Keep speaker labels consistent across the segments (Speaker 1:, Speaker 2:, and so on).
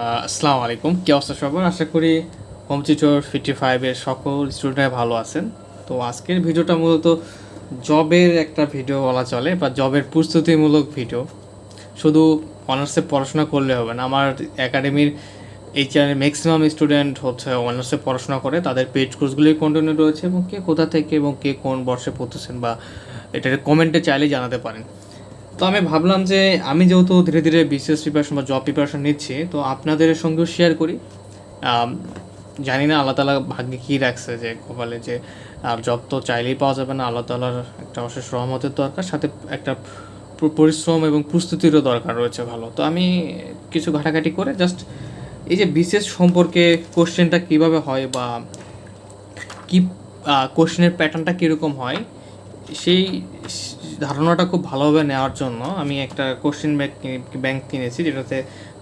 Speaker 1: আসসালামু আলাইকুম। কি অবস্থা সবার? আশা করি হোম টিচার ফিফটি ফাইভের সকল স্টুডেন্টরা ভালো আছেন। তো আজকের ভিডিওটা মূলত জবের একটা ভিডিও বলা চলে বা জবের প্রস্তুতিমূলক ভিডিও শুধু অনার্সে পড়াশোনা করলে হবে না, আমার একাডেমির এই চ্যানেলের ম্যাক্সিমাম স্টুডেন্ট হচ্ছে অনার্সে পড়াশোনা করে, তাদের পেজ কোর্সগুলি কন্টিনিউ রয়েছে এবং কে কোথা থেকে এবং কে কোন বর্ষে পড়তেছেন বা এটার কমেন্টে চাইলে জানাতে পারেন। তো আমি ভাবলাম যে আমি যেহেতু ধীরে ধীরে বিসিএস প্রিপারেশন বা জব প্রিপারেশন নিচ্ছি, তো আপনাদের সঙ্গেও শেয়ার করি। জানি না আল্লাহ তালা ভাগ্যে কী রাখছে যে কপালে যে জব তো চাইলেই পাওয়া যাবে না, আল্লাহ তালার একটা অশেষ রহমতের দরকার, সাথে একটা পরিশ্রম এবং প্রস্তুতিরও দরকার রয়েছে ভালো। তো আমি কিছু ঘাটাঘাটি করে জাস্ট এই যে বিসিএস সম্পর্কে কোশ্চেনটা কীভাবে হয় বা কি কোশ্চেনের প্যাটার্নটা কীরকম হয়, সেই ধারণাটা খুব ভালোভাবে নেওয়ার জন্য আমি একটা কোশ্চেন ব্যাংক ব্যাংক কিনেছি, যেটাতে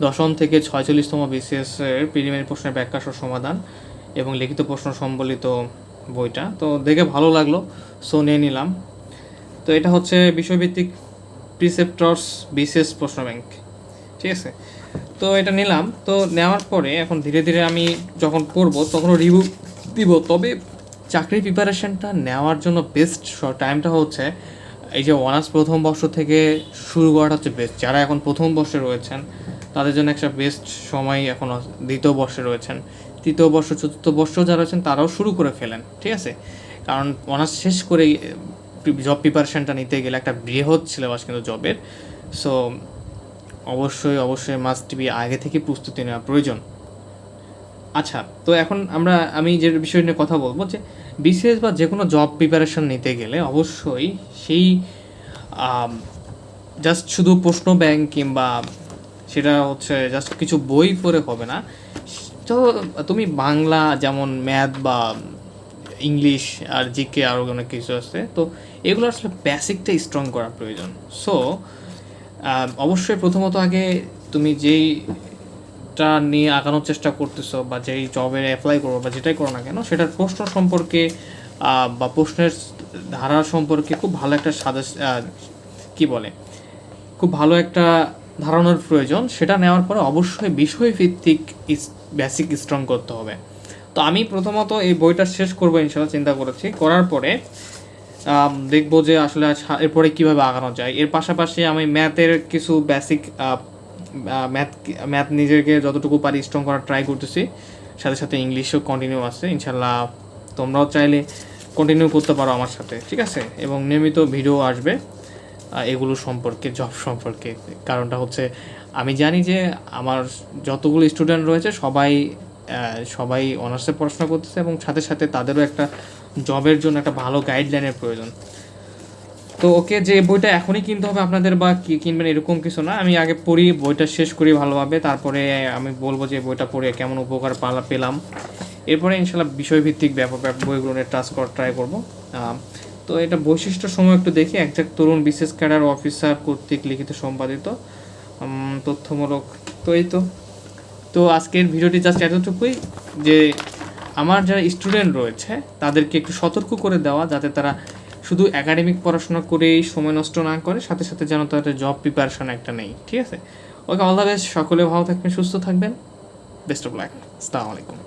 Speaker 1: দশম থেকে ছয়চল্লিশতম বিসিএস এর প্রিলিমিনারি প্রশ্নের ব্যাখ্যা সমাধান এবং লিখিত প্রশ্ন সম্বলিত বইটা। তো দেখে ভালো লাগল সো নিয়ে নিলাম। তো এটা হচ্ছে বিষয়ভিত্তিক প্রিসেপ্টরস বিসিএস প্রশ্ন ব্যাংক ঠিক আছে? তো এটা নিলাম। তো নেওয়ার পরে এখন ধীরে ধীরে আমি যখন পড়ব তখন রিভিউ দিব। তবে চাকরির প্রিপারেশনটা নেওয়ার জন্য বেস্ট টাইমটা হচ্ছে এই যে অনার্স প্রথম বর্ষ থেকে শুরু করাটা হচ্ছে বেস্ট যারা এখন প্রথম বর্ষে রয়েছেন, তাদের জন্য একটা বেস্ট সময় এখন দ্বিতীয় বর্ষে রয়েছেন। তৃতীয় বর্ষ, চতুর্থ বর্ষ যারা রয়েছেন, তারাও শুরু করে ফেলেন, ঠিক আছে? কারণ অনার্স শেষ করে জব প্রিপারেশনটা নিতে গেলে একটা বৃহৎ সিলেবাস কিন্তু জবের। সো অবশ্যই অবশ্যই মাস্ট বি আগে থেকে প্রস্তুতি নেওয়া প্রয়োজন। আচ্ছা তো এখন আমরা, আমি যে বিষয় নিয়ে কথা বলব যে বিসিএস বা যে কোনো জব প্রিপারেশন নিতে গেলে অবশ্যই সেই জাস্ট শুধু প্রশ্ন ব্যাংক কিংবা সেটা হচ্ছে জাস্ট কিছু বই পড়ে হবে না। তো তুমি বাংলা যেমন ম্যাথ বা ইংলিশ আর জিকে আরও অনেক কিছু আছে, তো এগুলো আসলে বেসিকটা স্ট্রং করা প্রয়োজন। সো অবশ্যই প্রথমত আগে তুমি যেইটা নিয়ে আগানোর চেষ্টা করতেছো বা যেই জবে অ্যাপ্লাই করো বা যেটাই করো না কেন, সেটার প্রশ্ন সম্পর্কে বা প্রশ্নের ধারা সম্পর্কে খুব ভালো একটা সাজেস্ট কি বলে, খুব ভালো একটা ধারণার প্রয়োজন। সেটা নেওয়ার পরে অবশ্যই বিষয়ভিত্তিক বেসিক স্ট্রং করতে হবে। তো আমি প্রথমত এই বইটা শেষ করব ইনশাল্লাহ চিন্তা করেছি। করার পরে দেখব যে আসলে এরপরে কীভাবে আগানো যায়। এর পাশাপাশি আমি ম্যাথের কিছু বেসিক ম্যাথ ম্যাথ নিজেকে যতটুকু পারি স্ট্রং করার ট্রাই করতেছি। সাথে সাথে ইংলিশও কন্টিনিউ আছে ইনশাল্লাহ তোমরাও চাইলে কন্টিনিউ করতে পারো আমার সাথে, ঠিক আছে? এবং নিয়মিত ভিডিও আসবে এগুলো সম্পর্কে জব সম্পর্কে। কারণটা হচ্ছে, আমি জানি যে আমার যতগুলো স্টুডেন্ট রয়েছে, সবাই সবাই অনার্সে পড়াশোনা করতেছে এবং সাথে সাথে তাদেরও একটা জবের জন্য একটা ভালো গাইডলাইনের প্রয়োজন। তো ওকে যে বইটা এখনই কিনতে হবে আপনাদের বা কি কিনবেন এরকম কিছু না, আমি আগে পড়ি, বইটা শেষ করি ভালোভাবে, তারপরে আমি বলব যে বইটা পড়ে কেমন উপকার পালা পেলাম। এরপরে ইনশাল্লাহ বিষয়ভিত্তিক ব্যাপক বইগুলো নিয়ে টাচ করার ট্রাই করব। তো এটা বৈশিষ্ট্য সময় একটু দেখি একজাক্ট তরুণ বিশেষ ক্যাডার অফিসার কর্তৃক লিখিত সম্পাদিত তথ্যমূলক। তো এই তো। তো আজকের ভিডিওটি জাস্ট এতটুকুই যে আমার যারা স্টুডেন্ট রয়েছে, তাদেরকে একটু সতর্ক করে দেওয়া, যাতে তারা শুধু একাডেমিক পড়াশোনা করেই সময় নষ্ট না করে, সাথে সাথে যেন তাদের জব প্রিপারেশন একটা নেই, ঠিক আছে? ওকে অল দ্য বেস্ট সকলে ভালো থাকবেন, সুস্থ থাকবেন। বেস্ট অফ লাক আসসালামু আলাইকুম।